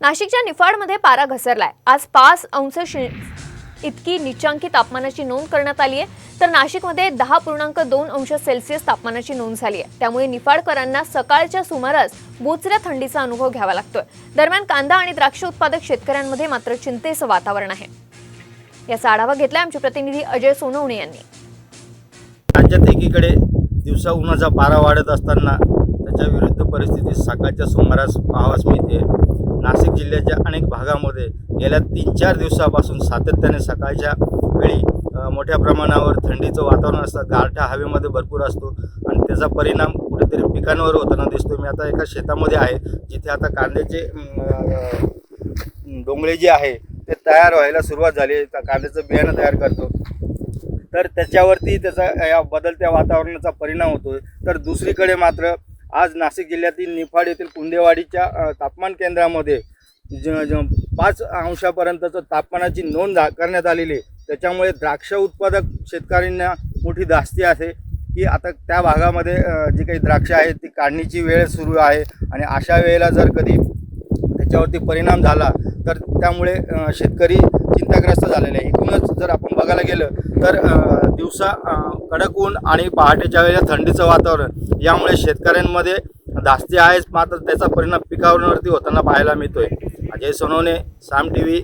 नाशिकच्या निफाडमध्ये पारा घसरलाय. आज पाच अंश शे- इतकी निचांकी तापमानाची नोंद करण्यात आली आहे तर नाशिकमध्ये दहा पूर्णांक दोन अंश सेल्सिअस तापमानाची नोंद झाली आहे त्यामुळे निफाडकरांना सकाळच्या सुमारास बोचऱ्या थंडीचा अनुभव घ्यावा लागतोय. दरम्यान कांदा आणि द्राक्ष उत्पादक शेतकऱ्यांमध्ये मात्र चिंतेचं वातावरण आहे. याचा आढावा घेतला आमचे प्रतिनिधी अजय सोनवणे यांनी. राज्यात एकीकडे दिवसा उन्हाचा पारा वाढत असताना त्याच्या विरुद्ध परिस्थिती सकाळच्या सुमारास पाहावास मिळते नाशिक जिल्ह्याच्या अनेक भागामध्ये गेल्या तीन चार दिवसापासून सातत्याने सकाळच्या वेळी मोठ्या प्रमाणावर थंडीचं वातावरण असतं गारठा हवेमध्ये भरपूर असतो आणि त्याचा परिणाम कुठेतरी पिकांवर होताना दिसतो. मी आता एका शेतामध्ये आहे जिथे आता कांद्याचे डोंगळे जे आहे ते तयार व्हायला सुरुवात झाली कांद्याचं बियाणं तयार करतो. तर त्याच्यावरती त्याचा या बदलत्या वातावरणाचा परिणाम होतो तर दुसरीकडे मात्र आज नाशिक जिल्ह्यातील निफाड येथील कुंदेवाडीच्या तापमान केंद्रामध्ये ज ज पाच अंशापर्यंतचं तापमानाची नोंद झा- करण्यात आलेली आहे. त्याच्यामुळे द्राक्ष उत्पादक शेतकऱ्यांना मोठी धास्ती आहे की आता त्या भागामध्ये जी काही द्राक्ष आहेत ती काढणीची वेळ सुरू आहे आणि अशा वेळेला जर कधी त्याच्यावरती परिणाम झाला तर त्यामुळे शेतकरी चिंताग्रस्त झालेले आहे. एकूणच जर आपण बघायला गेलं तर दिवसा कडक ऊन आणि पहाटेच्या वेळेला थंडीचं वातावरण. यामुळे शेतकऱ्यांमध्ये धास्ती आहेच मात्र त्याचा परिणाम पिकावरती होताना पाहायला मिळतोय. Ajay Sonawane Saam T V